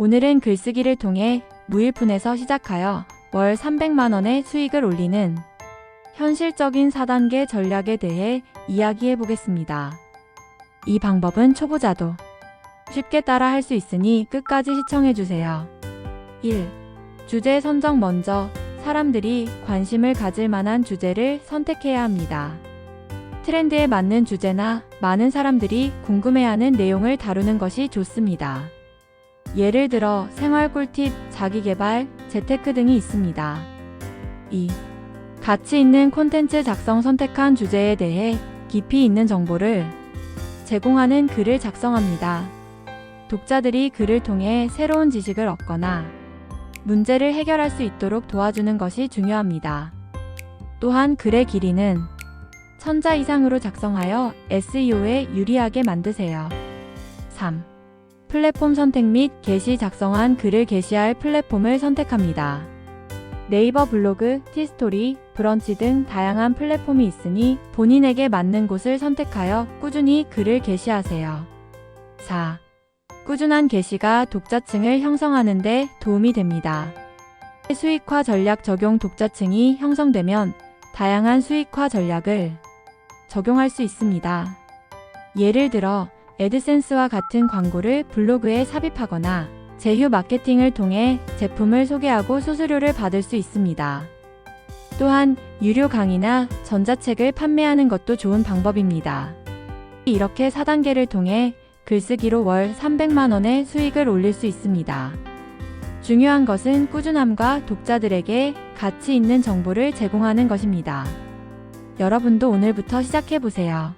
오늘은 글쓰기를 통해 무일푼에서 시작하여 월 300만원의 수익을 올리는 현실적인 4단계 전략에 대해 이야기해 보겠습니다. 이 방법은 초보자도 쉽게 따라 할 수 있으니 끝까지 시청해 주세요. 1. 주제 선정 먼저 사람들이 관심을 가질 만한 주제를 선택해야 합니다. 트렌드에 맞는 주제나 많은 사람들이 궁금해하는 내용을 다루는 것이 좋습니다. 예를 들어 생활 꿀팁, 자기개발, 재테크 등이 있습니다. 2. 가치 있는 콘텐츠 작성 선택한 주제에 대해 깊이 있는 정보를 제공하는 글을 작성합니다. 독자들이 글을 통해 새로운 지식을 얻거나 문제를 해결할 수 있도록 도와주는 것이 중요합니다. 또한 글의 길이는 천자 이상으로 작성하여 SEO에 유리하게 만드세요. 3. 플랫폼 선택 및 게시 작성한 글을 게시할 플랫폼을 선택합니다. 네이버 블로그, 티스토리, 브런치 등 다양한 플랫폼이 있으니 본인에게 맞는 곳을 선택하여 꾸준히 글을 게시하세요. 4. 꾸준한 게시가 독자층을 형성하는 데 도움이 됩니다. 수익화 전략 적용 독자층이 형성되면 다양한 수익화 전략을 적용할 수 있습니다. 예를 들어 애드센스와 같은 광고를 블로그에 삽입하거나 제휴 마케팅을 통해 제품을 소개하고 수수료를 받을 수 있습니다. 또한 유료 강의나 전자책을 판매하는 것도 좋은 방법입니다. 이렇게 4단계를 통해 글쓰기로 월 300만 원의 수익을 올릴 수 있습니다. 중요한 것은 꾸준함과 독자들에게 가치 있는 정보를 제공하는 것입니다. 여러분도 오늘부터 시작해 보세요.